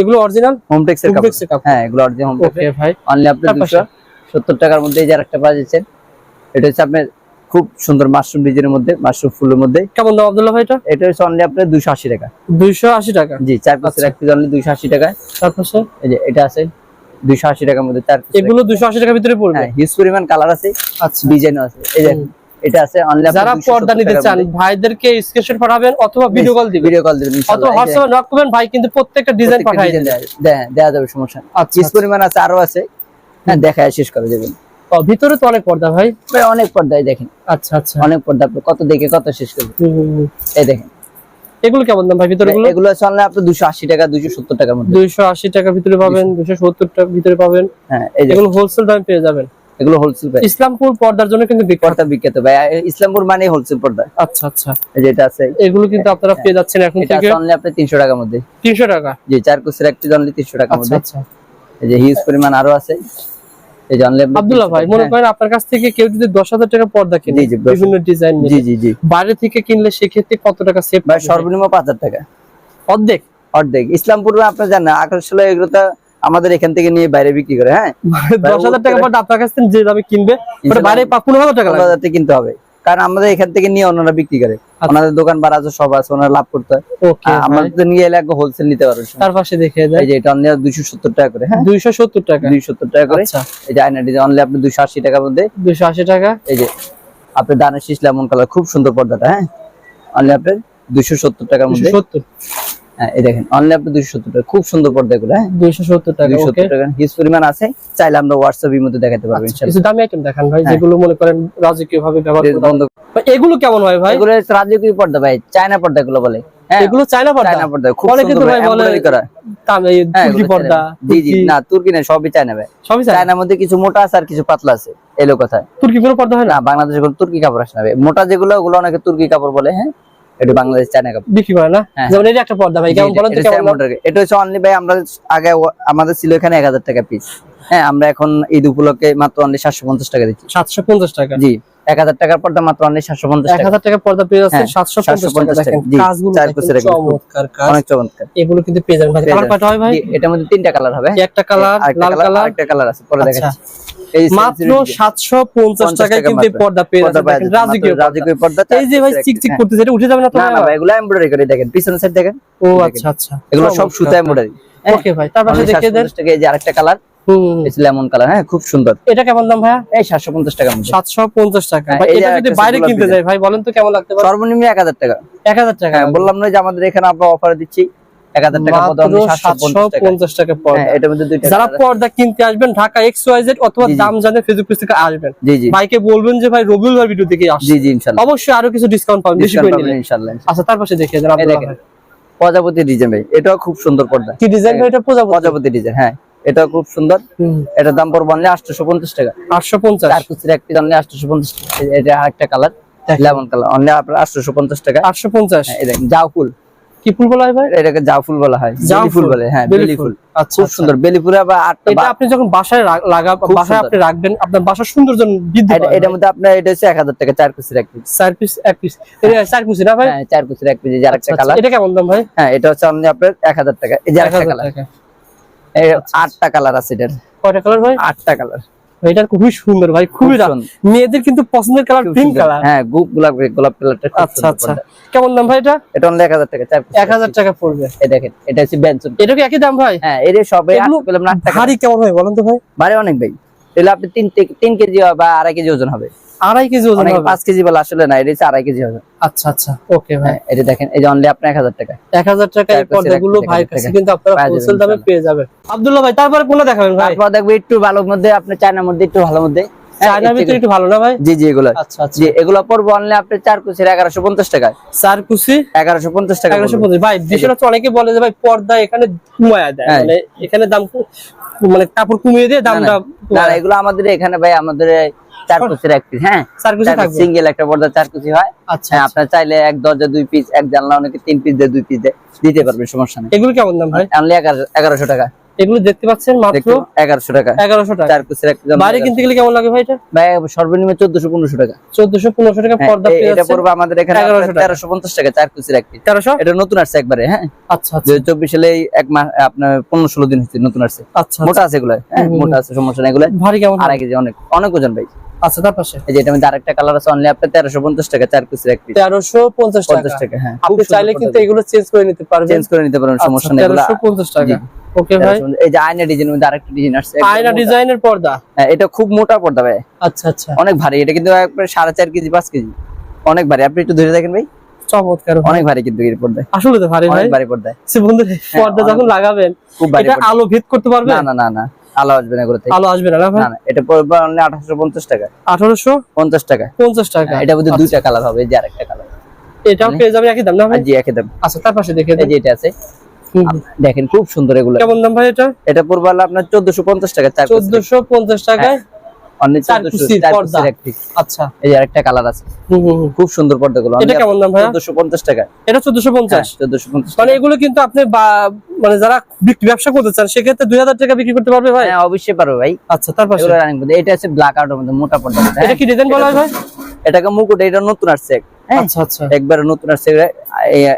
এগুলো অরিজিনাল হোম টেক্সের কাপড়। হ্যাঁ এগুলো অরিজিনাল হোম টেক্সের ওকে ভাই। অনলি আপনি তার পাশে? দুশো সত্তর টাকার মধ্যে এই যে আরেকটা পাওয়া যাচ্ছে এটা হচ্ছে আপনার খুব সুন্দর মাশরুম ডিজাইনের মধ্যে মাশরুম ফুলের মধ্যে। কেমন দাম আব্দুল্লাহ ভাই এটা? এটা হচ্ছে অনলি আপনার দুশো আশি টাকা। দুইশো আশি টাকা? জি চার আচ্ছা। এক পিস অনলি দুইশো আশি টাকা। তারপরে এই যে এটা আছে দুইশো আশি টাকার মধ্যে চার এগুলো দুইশো আশি টাকার ভিতরে পড়বে? হ্যাঁ হিউজ পরিমাণ কালার আছে আচ্ছা। ডিজাইনও আছে। এই যে এটা আছে অনলি যারা পর্দা নিতে চান ভাইদেরকে স্ক্রিনশট পাঠাবেন অথবা ভিডিও কল দিবেন। ভিডিও কল দিবেন অথবা হোয়াটসঅ্যাপে নক করবেন ভাই কিন্তু প্রত্যেকটা ডিজাইন পাঠাই দেবে। দেয়া যাবে সমস্যা আচ্ছা হিউজ পরিমাণ আছে আরও আছে। হ্যাঁ দেখায় শেষ করে দেবেন। ভিতরে তো অনেক পর্দা ভাই? ভাই অনেক পর্দায় দেখেন। আচ্ছা আচ্ছা। অনেক পর্দা কত দেখে কত শেষ হুম। এই দেখেন। এগুলো কেমন দাম ভাই ভিতরে গুলো এগুলো আছে আপনি দুশো আশি টাকা দুশো সত্তর টাকার মধ্যে। দুইশো আশি টাকার ভিতরে পাবেন দুইশো সত্তর টাকার ভিতরে পাবেন। হ্যাঁ এগুলো হোলসেল দামে পেয়ে যাবেন। এগুলো হোলসেল প্রাইস ইসলামপুর পর্দার জন্য কিন্তু পর্দা বিখ্যাত ভাই ইসলামপুর মানে হোলসেল পর্দা। আচ্ছা আচ্ছা। এই যে এটা আছে। এগুলো কিন্তু আপনারা পেয়ে যাচ্ছেন এখন থেকে আছে অনলি আপনি তিনশো টাকার মধ্যে। তিনশো টাকা? যে চার কুসের একটি অনলি তিনশো টাকার আচ্ছা মধ্যে। আচ্ছা। এই যে হিউজ পরিমাণ আরও আছে। এই যে অনলি আব্দুল্লাহ ভাই মনে করেন আপনার কাছ থেকে কেউ যদি দশ হাজার টাকা পর্দা কিনে জি, জি, দশ বিভিন্ন ডিজাইন জি জি জি। বাইরে থেকে কিনলে সেক্ষেত্রে কত টাকা সেভ ভাই সর্বনিম্ন পাঁচ হাজার টাকা। অর্ধেক? অর্ধেক। ইসলামপুর আপনি জানেন আকর্ষণ এগুলো তো আমাদের এখান থেকে নিয়ে বাইরে বিক্রি করে হ্যাঁ? দশ হাজার টাকা পর্দা আপনার কাছ থেকে যে দামে কিনবে ওটা বাইরে পা- পনেরো হাজার টাকা পনেরো লাগবে। হাজার টাকা কিনতে হবে। কারণ আমাদের এখান থেকে নিয়ে অন্যরা বিক্রি করে। ওনাদের দোকান বার আছে সব আছে ওনারা লাভ করতে হয়। আমাদের নিয়ে এলে একদম হোলসেল নিতে পারবেন তার পাশে দেখে দেয়। এই যে এটা অনলি দুইশো সত্তর টাকা করে হ্যাঁ? দুইশো সত্তর টাকা। দুইশো সত্তর টাকা করে। আচ্ছা। এই যে আয়না ডিজাইন অনলি আপনি দুইশো আশি টাকার মধ্যে। দুইশো আশি টাকা। এই যে আপনি দানের শীষ লেমন কালার খুব সুন্দর পর্দাটা হ্যাঁ? অনলি আপনার দুইশো সত্তর টাকার মধ্যে। সত্তর। এই দেখেন অনলি আপনি দুইশো সত্তর টাকা খুব সুন্দর পর্দা এগুলো হ্যাঁ। দুইশো সত্তর টাকা দুইশো সত্তর টাকা হিউজ পরিমাণ আছে চাইলে আমরা হোয়াটসঅ্যাপ এর মধ্যে দেখাতে পারব আচ্ছা, কিছু দামি আইটেম দেখান ভাই হ্যাঁ। যেগুলো মনে করেন রাজকীয় ভাবে ব্যবহার করতে এগুলো কেমন হয় ভাই? এগুলো রাজকীয় পর্দা ভাই চায়না পর্দা এগুলো বলে হ্যাঁ। এগুলো চায়না পর্দা? চায়না পর্দা খুব সুন্দর ভাই বলে করা। তাম- এই হ্যাঁ তুর্কি পর্দা জি জি না তুর্কি না সবই চায়না ভাই। সবই চায়নার মধ্যে কিছু মোটা আছে আর কিছু পাতলা আছে এলো কথা। তুর্কি কোনো পর্দা হয় না? না বাংলাদেশে কোনো তুর্কি কাপড় আসে না ভাই। মোটা যেগুলো ওগুলো অনেকে তুর্কি কাপড় বলে হ্যাঁ। এটা বাংলাদেশ চায়না কাপড় বিক্রি করে না? হ্যাঁ। যেমন এটা একটা পর্দা ভাই কেমন বলেন এটা হচ্ছে অনলি ভাই আমরা আগে আমাদের ছিল এখানে এক হাজার টাকা পিস হ্যাঁ আমরা এখন ঈদ উপলক্ষে মাত্র অনলি সাতশো পঞ্চাশ টাকা দিচ্ছি। সাতশো পঞ্চাশ টাকা? জি এক হাজার টাকার পর্দা মাত্র অনলি সাতশো পঞ্চাশ এক টাকা হাজার টাকা পর্দা পেয়ে যাচ্ছে হ্যাঁ, সাতশো পঞ্চাশ টাকা। 750 দেখেন জি, কাজগুলো। চমৎকার কাজ। অনেক চমৎকার। এগুলো কিন্তু পেয়ে যাবেন ভাই। কালার কয়টা হয় ভাই? এটার মধ্যে তিনটা কালার হবে। একটা কালার আরেকটা লাল কালার। আরেকটা কালার আছে। পরে আচ্ছা। দেখাচ্ছি। মাত্র sensitivity- সাতশো পঞ্চাশ 50 টাকায় কিন্তু এই পর্দা পেয়ে পর্দা যাচ্ছে পাওয়া দেখেন, যাচ্ছে, মাত্র রাজকীয় রাজকীয় পর্দা এই যে ভাই চিকচিক করতেছে এটা উঠে যাবে না তো না না ভাই? ভাই এগুলো এমব্রয়ডারি করে দেখেন পিছনের সাইড দেখেন। ও আচ্ছা আচ্ছা। এগুলো সব সুতা এমব্রয়ডারি ওকে ভাই তার পাশে দেখিয়ে দেন। এই যে আরেকটা কালার লেমন কালার হ্যাঁ খুব সুন্দর। এটা কেমন দাম ভাইয়া? এই সাতশো পঞ্চাশ টাকার মধ্যে। সাতশো পঞ্চাশ টাকা। হ্যাঁ, এই যে এটা যদি বাইরে কিনতে যাই ভাই বলেন তো কেমন লাগতে পারে? সর্বনিম্ন এক হাজার টাকা। এক হাজার টাকা। হ্যাঁ বললাম না যে আমাদের এখানে আমরা অফার দিচ্ছি। এক হ্যাঁ পর্দা এটার মধ্যে দুইটা যারা পর্দা কিনতে আসবেন ঢাকা এক্স ওয়াই জেড অথবা। দাম জানে ফেসবুক পেজ থেকে আসবেন। ভাইকে বলবেন যে ভাই রবিউল ভিডিও অবশ্যই আরও কিছু ডিসকাউন্ট পাবেন বেশি করে নিলে। ইনশাল্লাহ আচ্ছা তার পাশে দেখিয়ে দেন দেখেন প্রজাপতি ডিজাইন ভাই এটাও খুব সুন্দর পর্দা। কি ডিজাইন ভাই এটা প্রজাপতি? ডিজাইন হ্যাঁ এটাও খুব সুন্দর। এটার দাম পড়বে অনলি আটশো পঞ্চাশ টাকা। আটশো পঞ্চাশ চার কুচির একটি অনলি আটশো পঞ্চাশ টাকা এটা আরেকটা কালার লেমন কালার অনলি আপনার আটশো পঞ্চাশ টাকা। আটশো পঞ্চাশ হ্যাঁ, এই দেখেন জাও ফুল। কি ফুল বলা হয় ভাই? এটাকে জাও ফুল বলা হয় বেলি ফুল বলে হ্যাঁ বেলি ফুল। আচ্ছা খুব আচ্ছা। সুন্দর বেলি ফুল আবার আটটা এটা আপনি যখন বাসায় লাগা বাসায় আপনি রাখবেন আপনার বাসার সৌন্দর্য বৃদ্ধি এটা- পাবে। এটার মধ্যে আপনার এটা হচ্ছে এক হাজার টাকা চার কুচির এক পিস চার পিস এক পিস চার পিস না ভাই? হ্যাঁ চার কুচির এক পিস এই যে আরেকটা আচ্ছা, আচ্ছা। কালার এটা কেমন দাম ভাই? হ্যাঁ এটা হচ্ছে অনলি আপনার এক হাজার টাকা এই যে এক আরেকটা কালার এই আটটা কালার আছে এটার। কয়টা কালার ভাই? আটটা কালার এটা খুবই সুন্দর ভাই খুবই খুব মেয়েদের কিন্তু পছন্দের কালার পিঙ্ক কালার হ্যাঁ গোলাপ গোলাপ কালারটা আচ্ছা আচ্ছা। কেমন দাম ভাই এটা? এটা অনলি এক হাজার টাকা চার piece এক হাজার টাকা পড়বে। এই দেখেন এটা হচ্ছে বেঞ্চন। এটা কি একই দাম ভাই? হ্যাঁ এর সবে পেলাম না আট টাকা। ভারী কেমন হয় বলেন তো ভাই? ভারী অনেক ভাই। তাহলে আপনি তিন তে- তিন কেজি বা আড়াই কেজি ওজন হবে। আড়াই কেজি ওজন হবে? পাঁচ কেজি বলে আসলে না এটা হচ্ছে আড়াই কেজি হবে আচ্ছা আচ্ছা। ওকে ভাই। হ্যাঁ এটা দেখেন এই যে অনলি আপনার এক হাজার টাকা এক হাজার টাকা এই পর্দাগুলো ভাই কাছে কিন্তু আপনারা হোলসেল দামে পেয়ে যাবেন। আব্দুল্লাহ ভাই তারপরে দেখাবেন ভাই? তারপর দেখব একটু ভালোর মধ্যে চায়নার মধ্যে একটু ভালোর মধ্যে। হ্যাঁ, চায়নার ভিতরে একটু ভালো না ভাই? জি জি এগুলো। আচ্ছা আচ্ছা। জি এগুলো পড়ব অনলি আপনার চার কুচির এগারোশো পঞ্চাশ টাকায়। চার কুচি এগারোশো পঞ্চাশ টাকা এগারোশো পড়বে। পঞ্চাশ। ভাই বিষয়টা হচ্ছে অনেকে বলে যে ভাই পর্দা এখানে কমায়া দেয়। হ্যাঁ। মানে এখানে দাম মানে কাপড় কমিয়ে দিয়ে দামটা না, এগুলো আমাদের এখানে ভাই আমাদের চার কুচির এক পিস হ্যাঁ? সিঙ্গেল একটা পর্দা চার কুচি হয়। আচ্ছা হ্যাঁ আচ্ছা। আপনার চাইলে এক দরজা দুই পিস এক জানলা অনেকে তিন পিস দেয় দুই পিস দেয় দিতে পারবেন সমস্যা নেই। এগুলো কেমন দাম ভাই? অনলি এগারোশো টাকা। এগুলো দেখতে পাচ্ছেন মাত্র টাকা। এগারোশো টাকা। চার কুচির এক বাইরে কিনতে গেলে কেমন লাগে ভাই এটা? ভাই সর্বনিম্ন টাকা। টাকা পর্দা এ- পেয়ে এটা পড়বে আমাদের এখানে 1100 টাকা। তেরোশো পঞ্চাশ টাকা চার কুচির এক পিস তেরোশো? এটা নতুন আসছে একবারে হ্যাঁ? আচ্ছা আচ্ছা। সালে এক মাস আপনার পনেরো ষোলো দিন হচ্ছে নতুন আসছে। আচ্ছা মোটা আছে এগুলো হ্যাঁ। মোটা আছে সমস্যা নেই এগুলো। ভারী কেমন? অনেক অনেক ওজন ভাই। আচ্ছা তার পাশে এই যে এটা মধ্যে আরেকটা কালার আছে অনলি আপনার তেরোশো পঞ্চাশ টাকা চার পিস টাকা। হ্যাঁ। আপনি চাইলে কিন্তু এগুলো চেঞ্জ করে নিতে পারবেন। চেঞ্জ করে নিতে পারবেন সমস্যা নেই এগুলো তেরোশো পঞ্চাশ টাকা। ওকে ভাই। এই যে আয়না ডিজাইনের মধ্যে আরেকটা ডিজাইন আসছে আয়না ডিজাইনের পর্দা। হ্যাঁ, এটা খুব মোটা পর্দা ভাই। আচ্ছা আচ্ছা। অনেক ভারী এটা কিন্তু একবারে সাড়ে চার কেজি পাঁচ কেজি। অনেক ভারী আপনি একটু ধরে দেখেন ভাই। চমৎকার অনেক ভারী কিন্তু পর্দায়। আসলে তো ভারী ভাই। ভারী পর্দায়। সে বন্ধু পর্দা যখন লাগাবেন এটা আলো ভেদ করতে পারবে? না না না না। আলো আসবে না এগুলোতে আলো আসবে না না এটা পড়বে অনলি আঠারোশো পঞ্চাশ টাকা। আঠারোশো পঞ্চাশ টাকা। পঞ্চাশ টাকা। এটা বুঝি দুইটা কালার হবে যে আরেকটা কালার এটাও পেয়ে যাবে একই দাম না জি একই দাম। আচ্ছা তার পাশে দেখে এই যে এটা আছে। দেখেন খুব সুন্দর এগুলো। কেমন দাম ভাই এটা? এটা পড়বে আপনার চোদ্দশো পঞ্চাশ টাকা চার চোদ্দশো পঞ্চাশ টাকায়? আচ্ছা। এই আরেকটা কালার আছে। হুম, হুম, হুম। খুব সুন্দর পর্দাগুলো। এটা কেমন দাম টাকা পঞ্চাশ মানে এগুলো কিন্তু আপনি মানে যারা ব্যবসা করতে চান সেক্ষেত্রে দুই হাজার টাকা বিক্রি করতে পারবে ভাই? হ্যাঁ অবশ্যই পারবে ভাই। আচ্ছা এটা আছে ব্ল্যাক আউটের মধ্যে মোটা পর্দা হ্যাঁ এটা কি ডিজাইন বলা হয় ভাই? এটাকে মুকুট এটা নতুন আসছে। হ্যাঁ আচ্ছা আচ্ছা। একবারে নতুন আসছে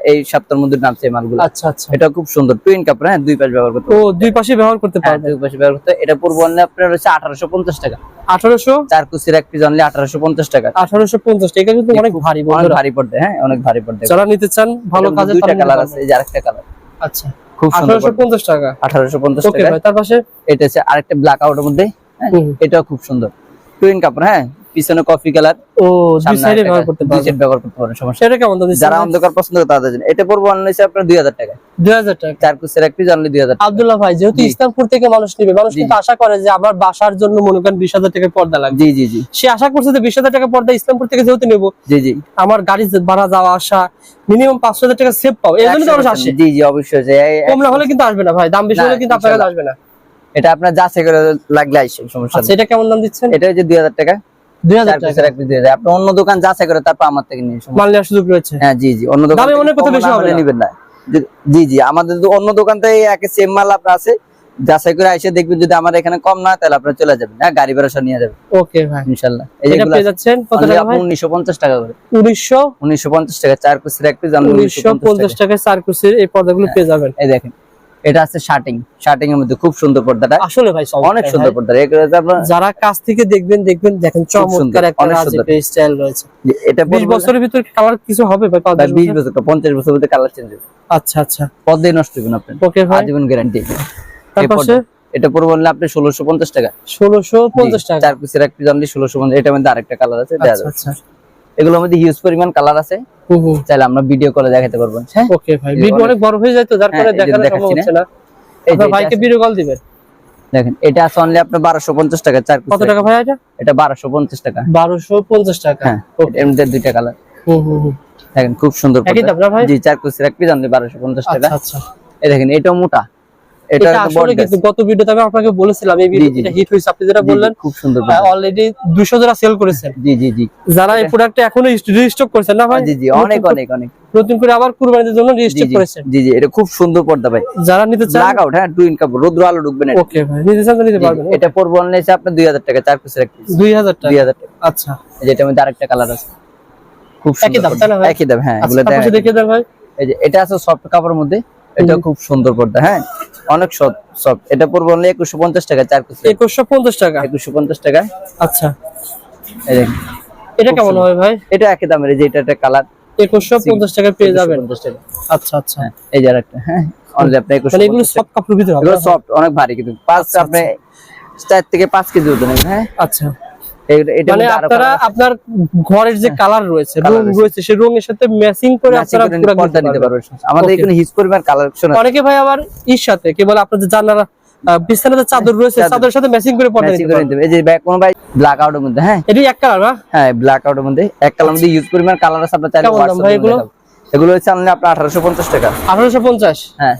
এই- সপ্তাহের মধ্যে নামছে মালগুলো। আচ্ছা আচ্ছা। এটা খুব সুন্দর টুইন কাপড় হ্যাঁ? দুই পাশ ব্যবহার করতে ও দুই পাশে ব্যবহার করতে হ্যাঁ, পারবে। দুই পাশে ব্যবহার করতে এটা পূর্ব অনলি আপনার হচ্ছে আঠারোশো পঞ্চাশ টাকা। আঠারোশো? চার কুচির এক পিস অনলি আঠারোশো পঞ্চাশ টাকা। আঠারোশো পঞ্চাশ টাকা। কিন্তু অনেক ভারী অনেক ভারী পর্দা হ্যাঁ? অনেক ভারী পর্দা যারা নিতে চান ভালো এটার মধ্যে কাজে দুইটা কালার আছে এই যে আরেকটা কালার আচ্ছা। খুব সুন্দর আঠারোশো পঞ্চাশ টাকা। আঠারোশো পঞ্চাশ ওকে টাকা। ভাই তার পাশে? এটা হচ্ছে আরেকটা ব্ল্যাক আউটের মধ্যে হ্যাঁ, এটাও খুব সুন্দর। টুইন কাপড় হ্যাঁ? পিছনে কফি কালার ও দুই সাইডে ব্যবহার করতে পারবে ব্যবহার করতে পারেন সমস্যা সেটা কেমন দাম যারা অন্ধকার পছন্দ করে তাদের জন্য। এটা পড়ব অনলি আপনার দুই হাজার টাকা দুই হাজার টাকা। চার কুচির এক পিস অনলি দুই হাজার আব্দুল্লাহ ভাই যেহেতু। ইসলামপুর থেকে মানুষ নিবে মানুষ কিন্তু আশা করে যে আমার বাসার জন্য মনে করেন বিশ হাজার টাকার পর্দা লাগবে। জি জি জি। সে আশা করছে যে বিশ হাজার টাকা পর্দা ইসলামপুর থেকে যেহেতু নেব জি জি। আমার গাড়ি ভাড়া যাওয়া আসা মিনিমাম পাঁচশো হাজার টাকা সেভ পাবো। এই জন্য তো মানুষ আসে। জি জি অবশ্যই যে কম না হলে কিন্তু আসবে না ভাই দাম বেশি হলে কিন্তু আপনার আসবে না। এটা আপনার যাচাই করে লাগলে আইসে সমস্যা আচ্ছা এটা কেমন দাম দিচ্ছেন? এটা হচ্ছে দুই হাজার টাকা। চার আপনি অন্য দোকান যাচাই করে তারপর আমার থেকে নিয়ে মাল নেওয়ার সুযোগ রয়েছে। হ্যাঁ জি জি। অন্য দোকান দামে থেকে কোথাও কম বেশি হবে হলে না। জি- জি জি। আমাদের অন্য দোকান থেকে একে সেম মাল আপনার আছে যাচাই করে এসে দেখবেন যদি আমার এখানে কম না তাহলে আপনার চলে যাবেন। হ্যাঁ গাড়ি ভাড়া নিয়ে যাবেন। ওকে ভাই। ইনশাল্লাহ। এই এটা পেয়ে যাচ্ছেন। কত টাকা ভাই? উনিশশো পঞ্চাশ টাকা করে। উনিশশো উনিশশো পঞ্চাশ টাকা চার এক পিস চার কুচির এই পর্দাগুলো পেয়ে যাবেন। এই দেখেন। এটা আছে শার্টিং। শার্টিং এর মধ্যে খুব সুন্দর পর্দাটা। আসলে ভাই অনেক সুন্দর পর্দা। হচ্ছে আপনার যারা কাছ থেকে দেখবেন দেখবেন দেখেন চমৎকার একটা স্টাইল রয়েছে। এটা বছরের ভিতরে কালার কিছু হবে ভাই বিশ বছর? বছর পঞ্চাশ বছর মধ্যে কালার চেঞ্জ হবে। আচ্ছা আচ্ছা। পদ্মায় নষ্ট হবে না আপনার। ওকে ভাই। আজীবন গ্যারান্টি এটা পরে বললে আপনি ষোলোশো পঞ্চাশ টাকা। ষোলোশো পঞ্চাশ টাকা। চার পিসের এক পিস অনলি ষোলোশো পঞ্চাশ এটার মধ্যে আরেকটা কালার আছে আচ্ছা আচ্ছা। এগুলোর মধ্যে হিউজ পরিমাণ কালার আছে। চাইলে আমরা ভিডিও কলে দেখাতে পারব। হ্যাঁ? ওকে ভাই এই ভিডিও অনেক- বড় হয়ে যায় তো যার হ্যাঁ, কারণে দেখানো সম্ভব হচ্ছে না। আপনার এটা ভাইকে ভিডিও কল দিবেন দেখেন এটা আছে অনলি আপনার বারোশো পঞ্চাশ টাকা চার কত টাকা ভাই এটা? এটা বারোশো পঞ্চাশ টাকা। বারোশো পঞ্চাশ টাকা। হ্যাঁ ওকে এর মধ্যে দুইটা কালার হুম দেখেন খুব সুন্দর ভাই? জি চার পিসের এক পিস অনলি বারোশো পঞ্চাশ টাকা। আচ্ছা আচ্ছা। এই দেখেন এটাও মোটা। এটা এটা আসলে কিন্তু গত ভিডিওতে আমি আপনাকে বলেছিলাম এই। ভিডিওটা হিট হয়েছে আপনি যেটা বললেন খুব সুন্দর অলরেডি দুশো যারা সেল করেছেন জি জি জি। যারা এই প্রোডাক্টটা এখনও রিস্টক করেছেন না ভাই? জি জি অনেক অনেক অনেক। নতুন করে আবার কুরবানির জন্য জি করেছেন জি জি এটা খুব সুন্দর পর্দা ভাই। যারা নিতে চান ব্ল্যাক আউট হ্যাঁ টুইন কাপড় রোদ্র আলো ঢুকবে না। ওকে ভাই নিতে চান নিতে পারবেন। এটা পড়ব অনলি আপনার দুই হাজার টাকা চার পিসের এক পিস দুই হাজার টাকা? দুই হাজার টাকা। আচ্ছা। এই যে মধ্যে আরেকটা কালার আছে। খুব একই সুন্দর? একই দাম হ্যাঁ আচ্ছা এগুলো দেখেন। দেখিয়ে দেন ভাই। এই যে এটা আছে সফট কাপড়ের মধ্যে। এটা খুব সুন্দর পর্দা হ্যাঁ? অনেক সফট সফট এটা পড়ব অনলি একুশশো পঞ্চাশ টাকা চার পিস একুশশো পঞ্চাশ টাকা? একুশশো পঞ্চাশ টাকা। আচ্ছা। এটা কেমন হবে ভাই? এটা একই দামের যে এটা একটা কালার। একুশশো পঞ্চাশ টাকা পেয়ে যাবেন। পঞ্চাশ টাকা। আচ্ছা আচ্ছা। হ্যাঁ এই যে আরেকটা হ্যাঁ? অনলি আপনি একুশশো এগুলো সব কাপড়ের ভিতরে এগুলো সফট অনেক ভারী কিন্তু। পাঁচ আপনি চার থেকে পাঁচ কেজি ওজন হ্যাঁ? আচ্ছা। মানে আপনারা আপনার ঘরের যে কালার রয়েছে রং রয়েছে। সেই রঙের সাথে ম্যাচিং করে আপনারা পুরো পর্দা নিতে পারবেন। আমাদের এখানে পরিমাণ কালেকশন আছে। অনেকে ভাই আবার ইর সাথে আপনাদের জানালা বিছানাতে চাদর রয়েছে চাদরের সাথে ম্যাচিং করে পর্দা নিতে পারবেন। এই যে কোন ভাই ব্ল্যাক আউটের মধ্যে হ্যাঁ? এটি এক কালার না? হ্যাঁ ব্ল্যাক আউটের মধ্যে। এক কালার মধ্যে পরিমাণ কালার আছে আপনার চাইলে WhatsApp এগুলো? এগুলো হচ্ছে আনলে আপনার আঠারোশো পঞ্চাশ টাকা। আঠারোশো পঞ্চাশ? হ্যাঁ।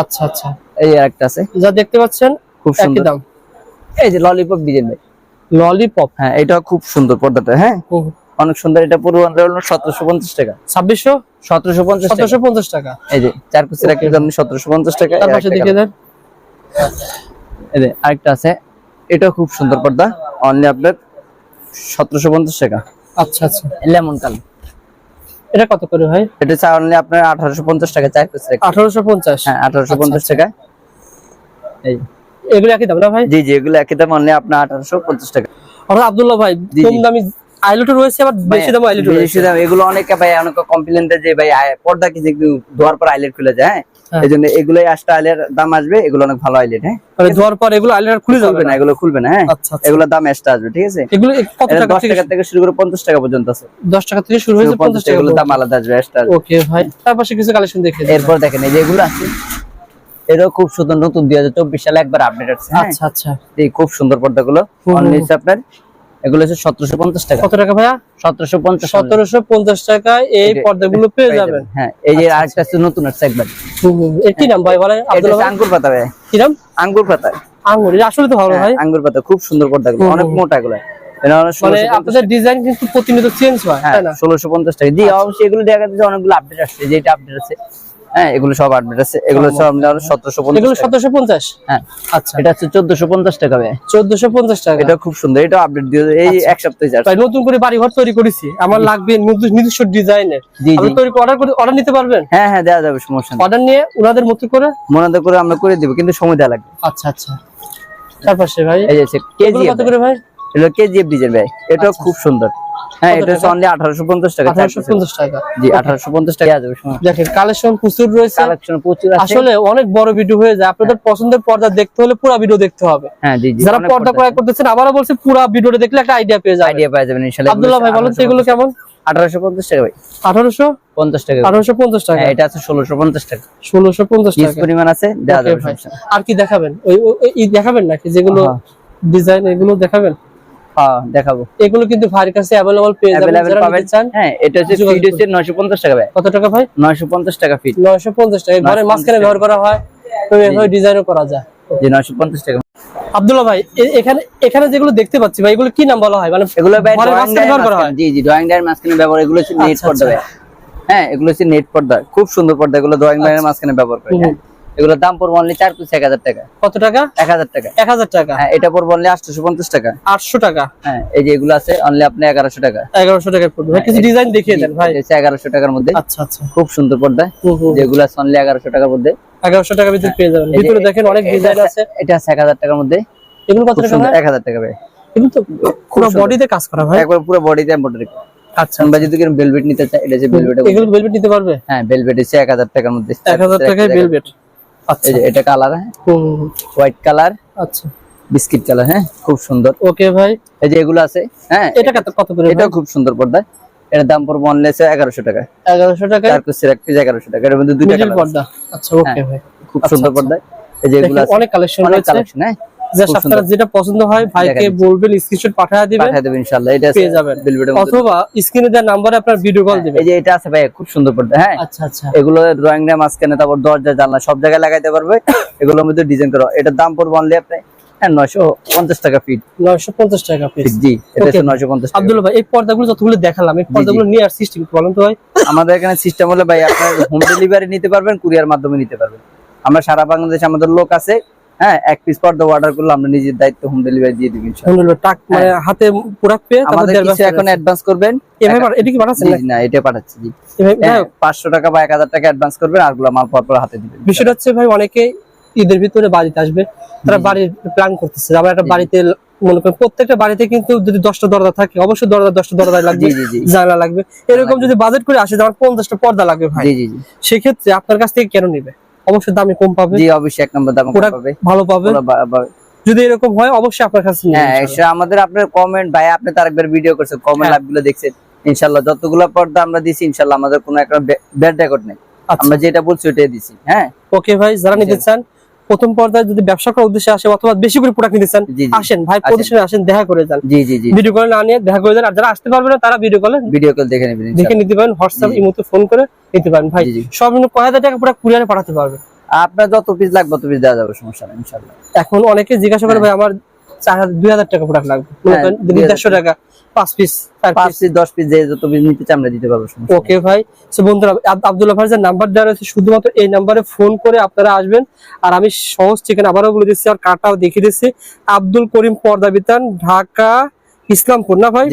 আচ্ছা আচ্ছা। এই একটা আছে। যা দেখতে পাচ্ছেন খুব সুন্দর। এই যে ললিপপ ডিজাইন ভাই। ললিপপ হ্যাঁ এটা খুব সুন্দর পর্দাটা হ্যাঁ? অনেক সুন্দর এটা পুরো হলো সতেরোশো পঞ্চাশ টাকা। ছাব্বিশশো? সতেরোশো পঞ্চাশ সতেরোশো পঞ্চাশ টাকা। এই যে চার পিসের একটা দাম সতেরোশো পঞ্চাশ টাকা এই যে আরেকটা আছে। এটা খুব সুন্দর পর্দা অনলি আপনার সতেরোশো পঞ্চাশ টাকা। আচ্ছা আচ্ছা। Lemon colour. এটা কত করে ভাই? এটা হচ্ছে অনলি আপনার আঠারোশো পঞ্চাশ টাকা চার পিসের আঠারোশো পঞ্চাশ। হ্যাঁ আঠারোশো পঞ্চাশ আচ্ছা, টাকা এই এগুলো একই দাম না ভাই? জি জি এগুলো একই দাম অনলি আপনার আঠারোশো পঞ্চাশ টাকা। অর্থাৎ আব্দুল্লাহ ভাই কম দামি আইলেটও রয়েছে আবার বেশি দামে আইলেটও বেশি দাম এগুলো অনেকে ভাই অনেক কমপ্লেন দেয় যে ভাই পর্দা কি যে ধোয়ার পর আইলেট খুলে যায় হ্যাঁ? হ্যাঁ। এই জন্য এগুলোই আসটা আইলের দাম আসবে এগুলো অনেক ভালো আইলেট হ্যাঁ? মানে ধোয়ার পর এগুলো আইলেট খুলে যাবে না? এগুলো খুলবে না হ্যাঁ? আচ্ছা আচ্ছা। এগুলোর দাম এক্সট্রা আসবে ঠিক আছে? এগুলো কত টাকা টাকা থেকে শুরু করে পঞ্চাশ টাকা পর্যন্ত আছে। দশ টাকা থেকে শুরু হয়েছে পঞ্চাশ টাকা এগুলোর দাম আলাদা আসবে এক্সট্রা ওকে ভাই তার পাশে কিছু কালেকশন দেখে এরপর দেখেন এই যেগুলো আছে। এটাও খুব সুন্দর নতুন দুই হাজার চব্বিশ সালে একবার আপডেট আছে হ্যাঁ? আচ্ছা আচ্ছা। এই খুব সুন্দর হুম। হচ্ছে আপনার এগুলো হচ্ছে সতেরোশো পঞ্চাশ টাকা। কত টাকা ভাইয়া? সতেরোশো পঞ্চাশ সতেরোশো পঞ্চাশ টাকায় এই পর্দাগুলো পেয়ে যাবেন। হ্যাঁ এই যে আরেকটা আছে নতুন আছে একবার। হুম, হুম। এর কি নাম ভাই বলে আঙ্গুর পাতা ভাই কি নাম? আঙ্গুর পাতা। আঙ্গুর আসলে তো ভালো হ্যাঁ, ভাই। আঙ্গুর পাতা খুব সুন্দর হুম, অনেক মোটা গুলো এটা হলো মানে 1650 আপনাদের ডিজাইন কিন্তু প্রতিনিয়ত চেঞ্জ হয় হ্যাঁ না? আচ্ছা। ষোলোশো পঞ্চাশ টাকা। জি অবশ্যই এগুলো দেখা যাচ্ছে অনেকগুলো আপডেট আসছে যেটা আপডেট আছে। হ্যাঁ এগুলো সব আছে। এগুলো সব সতেরোশো পঞ্চাশ। সতেরোশো পঞ্চাশ? হ্যাঁ। আচ্ছা। এটা হচ্ছে চোদ্দশো পঞ্চাশ টাকা ভাই। চোদ্দশো পঞ্চাশ টাকা। এটা খুব সুন্দর। এটা আপডেট দিয়ে এই এক সপ্তাহে যাচ্ছে। নতুন করে বাড়ি ঘর তৈরি করেছি। আমার লাগবে ডিজাইনের। তৈরি অর্ডার করে অর্ডার নিতে পারবেন? হ্যাঁ হ্যাঁ দেওয়া যাবে সমস্যা অর্ডার নিয়ে ওনাদের মতো করে? করে আমরা করে দিব কিন্তু সময় দেওয়া লাগবে। আচ্ছা আচ্ছা। তারপর সে ভাই। এই যে কেজি কত করে ভাই। এটা কেজিএফ ডিজাইন ভাই। এটাও খুব সুন্দর। হ্যাঁ এটা হচ্ছে অনলি আঠারোশো পঞ্চাশ টাকা আঠারোশো পঞ্চাশ টাকা। জি আঠারোশো পঞ্চাশ টাকা। যাবে দেখেন কালেকশন প্রচুর রয়েছে। কালেকশন প্রচুর আছে। আসলে অনেক বড় ভিডিও হয়ে যায়। আপনাদের পছন্দের পর্দা দেখতে হলে পুরো ভিডিও দেখতে হবে। হ্যাঁ জি জি যারা পর্দা ক্রয় করতেছেন আবারও বলছে পুরো ভিডিওটা দেখলে একটা আইডিয়া পেয়ে যাবে আইডিয়া পাওয়া যাবেন ইনশাআল্লাহ আব্দুল্লাহ ভাই বলেন তো এগুলো কেমন? আঠারোশো পঞ্চাশ টাকা ভাই। আঠারোশো? পঞ্চাশ টাকা আঠারোশো পঞ্চাশ টাকা। হ্যাঁ এটা আছে ষোলোশো পঞ্চাশ টাকা। ষোলোশো পঞ্চাশ পিস টাকা। পরিমাণ আছে দেওয়া যাবে। আর কি দেখাবেন? ওই দেখাবেন নাকি? যেগুলো হ্যাঁ। ডিজাইন এগুলো দেখাবেন? হ্যাঁ দেখাবো। এগুলো কিন্তু ভাইয়ের কাছে অ্যাভেলেবল পেয়ে যাবেন যারা নিতে চান হ্যাঁ এটা হচ্ছে ফিট হচ্ছে নয়শো পঞ্চাশ টাকা ভাই। কত টাকা ভাই? টাকা ফিট নয়শো পঞ্চাশ টাকা। ঘরের 950 মাঝখানে ব্যবহার করা হয় তো এভাবে ডিজাইনও করা যায়। যে টাকা। আব্দুল্লাহ ভাই এখানে এখানে যেগুলো দেখতে পাচ্ছি ভাই এগুলো কি নাম বলা হয়? মানে এগুলো ভাই মাঝখানে ব্যবহার করা হয়? জি জি ড্রয়িং ডায়ের মাঝখানে ব্যবহার এগুলো হচ্ছে নেট আচ্ছা, পর্দা আচ্ছা। ভাই। হ্যাঁ এগুলো হচ্ছে নেট পর্দা। খুব সুন্দর পর্দা। এগুলো ড্রয়িং ডায়ের মাঝখানে ব্যবহার করে। এগুলোর দাম পড়বে অনলি চার পিস এক হাজার টাকা। কত টাকা? এক হাজার টাকা। এক হাজার টাকা। হ্যাঁ এটা পড়বে অনলি আটশোশো পঞ্চাশ টাকা। আটশো টাকা। হ্যাঁ এই যে এগুলো আছে অনলি আপনি এগারোশো টাকা। এগারোশো টাকায় পড়বে। কিছু ডিজাইন দেখিয়ে দেন ভাই। এগারোশো টাকার মধ্যে। আচ্ছা আচ্ছা। খুব সুন্দর পর্দা। যেগুলো আছে অনলি এগারোশো টাকার মধ্যে। এগারোশো টাকার ভিতরে পেয়ে যাবেন। ভিতরে দেখেন অনেক ডিজাইন আছে এটা আছে এক হাজার টাকার মধ্যে। এগুলো কত টাকা এক হাজার টাকা ভাই। এগুলো তো পুরো বডিতে কাজ করা ভাই। একবার পুরো বডিতে এমব্রয়ডারি আচ্ছা আমরা যদি কোনো ভেলভেট নিতে চাই এটা যে ভেলভেট এগুলো ভেলভেট নিতে পারবে? হ্যাঁ ভেলভেট হচ্ছে এক হাজার টাকার মধ্যে। এক হাজার টাকায় ভেলভেট আচ্ছা এই যে এটা কালার হুম। হোয়াইট কালার আচ্ছা। বিস্কিট কালার হ্যাঁ? খুব সুন্দর। ওকে ভাই। এই যে এগুলো আছে হ্যাঁ? এটা কত কত করে এটা খুব সুন্দর পর্দা। এর দাম পড়বে অনলি এগারোশো টাকা। এগারোশো টাকা? আর কুসির এক পিস এগারোশো টাকা। এর মধ্যে দুইটা কালার পর্দা। আচ্ছা ওকে ভাই। খুব আচ্ছা, সুন্দর আচ্ছা। পর্দা। এই যে এগুলো আছে অনেক কালেকশন অনেক কালেকশন হ্যাঁ? যে খুব যেটা পছন্দ হয় ভাইকে বলবেন স্ক্রিনশট পাঠিয়ে দিবেন। পাঠিয়ে দেবেন ইনশাআল্লাহ এটা পেয়ে যাবেন। অথবা স্ক্রিনে দেওয়ার নাম্বারে আপনার ভিডিও কল দিবেন। এই যে এটা আছে ভাই খুব সুন্দর পর্দা হ্যাঁ? আচ্ছা আচ্ছা। এগুলো ড্রয়িং রুম মাঝখানে তারপর দরজা জানলা সব জায়গায় লাগাইতে পারবে। এগুলোর মধ্যে ডিজাইন করা। এটার দাম পড়বে অনলি আপনি হ্যাঁ নয়শো পঞ্চাশ টাকা ফিট নয়শো পঞ্চাশ টাকা পিস জি এটা হচ্ছে Okay. নয়শো পঞ্চাশ আব্দুল্লাহ ভাই এই পর্দাগুলো যতগুলো দেখালাম এই পর্দাগুলো নিয়ে আর সিস্টেম বলেন তো ভাই? আমাদের এখানে সিস্টেম হলো ভাই আপনার হোম ডেলিভারি নিতে পারবেন কুরিয়ার মাধ্যমে নিতে পারবেন। আমরা সারা বাংলাদেশে আমাদের লোক আছে হ্যাঁ এক পিস পর্দা অর্ডার করলে আমরা নিজের দায়িত্ব হোম ডেলিভারি দিয়ে দিবি ইনশাআল্লাহ। আলহামদুলিল্লাহ মানে হাতে প্রোডাক্ট পেয়ে আমাদের কিছু এখন অ্যাডভান্স করবেন। এভাবে এটা কি পাঠাচ্ছেন না এটা পাঠাচ্ছি জি। এভাবে- হ্যাঁ, যাই হোক, পাঁচশো টাকা বা এক হাজার টাকা অ্যাডভান্স করবেন আর মাল পর পর হাতে দিবেন। বিষয়টা হচ্ছে ভাই অনেকে ঈদের ভিতরে বাড়িতে আসবে তারা বাড়ির প্ল্যান করতেছে। আমরা একটা বাড়িতে মনে করেন প্রত্যেকটা বাড়িতে কিন্তু যদি দশটা দরজা থাকে অবশ্যই দরজা দশটা দরজা লাগবে জানলা লাগবে। এরকম যদি বাজেট করে আসে আমার পঞ্চাশটা পর্দা লাগবে ভাই। সেক্ষেত্রে আপনার কাছ থেকে কেন নিবে? অবশ্যই দামে কম পাবে। জি অবশ্যই এক নম্বর দামে কম পাবে। ভালো পাবে। যদি এরকম হয় অবশ্যই আপনার কাছে হ্যাঁ ইনশাআল্লাহ। আমাদের আপনার কমেন্ট ভাই আপনি তার একবার ভিডিও করছেন কমেন্ট লাইভগুলো গুলো দেখছেন। ইনশাল্লাহ যতগুলো পর্দা আমরা দিছি ইনশাল্লাহ আমাদের কোনো একটা ব্যাড রেকর্ড নেই। আমরা যেটা বলছি ওটাই দিছি হ্যাঁ? ওকে ভাই যারা নিতে চান প্রথম পর্দায় যদি ব্যবসা করার উদ্দেশ্যে আসে অথবা বেশি করে প্রোডাক্ট নিতে চান আসেন ভাই। প্রতিষ্ঠানে আসেন দেখা করে যান। জি জি ভিডিও কলে না নিয়ে দেখা করে যান। আর যারা আসতে পারবে না তারা ভিডিও কলে ভিডিও কল দেখে নেবেন দেখে নিতে পারেন হোয়াটসঅ্যাপ। ইমোতে ফোন করে নিতে পারেন। ভাই। সর্বনিম্ন কয় হাজার টাকা পুরো কুরিয়ারে পাঠাতে পারবে? আপনার যত পিস লাগবে তত পিস দেওয়া যাবে সমস্যা নেই ইনশাল্লাহ। এখন অনেকে জিজ্ঞাসা করে ভাই আমার দুই হাজার টাকা প্রোডাক্ট লাগবে। করেন যদি 2000 দেড়শো টাকা পাঁচ পিস পাঁচ পিস দশ পিস যে যত পিস নিতে চাই আমরা দিতে পারব ওকে ভাই। সো বন্ধুরা আব্দুল্লাহ ভাই যে নাম্বার দেওয়া রয়েছে শুধুমাত্র এই নাম্বারে ফোন করে আপনারা আসবেন। আর আমি সহজ ঠিকানা আবারও বলে দিচ্ছি আর কার্ডটাও দেখিয়ে দিচ্ছি। আব্দুল করিম পর্দা বিতান ঢাকা ইসলামপুর না ভাই?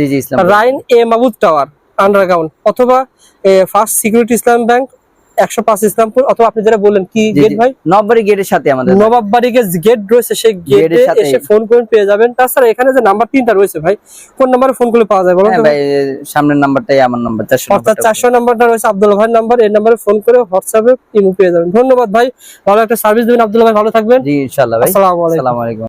রাইন এ মাবুদ টাওয়ার আন্ডারগ্রাউন্ড অথবা ফার্স্ট সিকিউরিটি ইসলাম ব্যাংক একশো পাঁচ ইসলামপুর অথবা আপনি যেটা বললেন কি গেট। ভাই? নববাড়ি গেটের সাথে আমাদের নবাব বাড়িকে গেট রয়েছে সেই গেটে এসে ফোন করে পেয়ে যাবেন। তাছাড়া এখানে যে নাম্বার তিনটা রয়েছে ভাই কোন নাম্বারে ফোন করলে পাওয়া যায় বলুন হ্যাঁ ভাই সামনের নাম্বারটাই আমার নাম্বার চারশো অর্থাৎ চারশো নাম্বারটা রয়েছে আব্দুল্লাহ ভাইয়ের নাম্বার এই নাম্বারে ফোন করে হোয়াটসঅ্যাপে ইমো পেয়ে যাবেন। ধন্যবাদ ভাই ভালো একটা সার্ভিস দেবেন। আব্দুল্লাহ ভাই ভালো থাকবেন। জি ইনশাল্লাহ ভাই। আসসালামু আলাইকুম।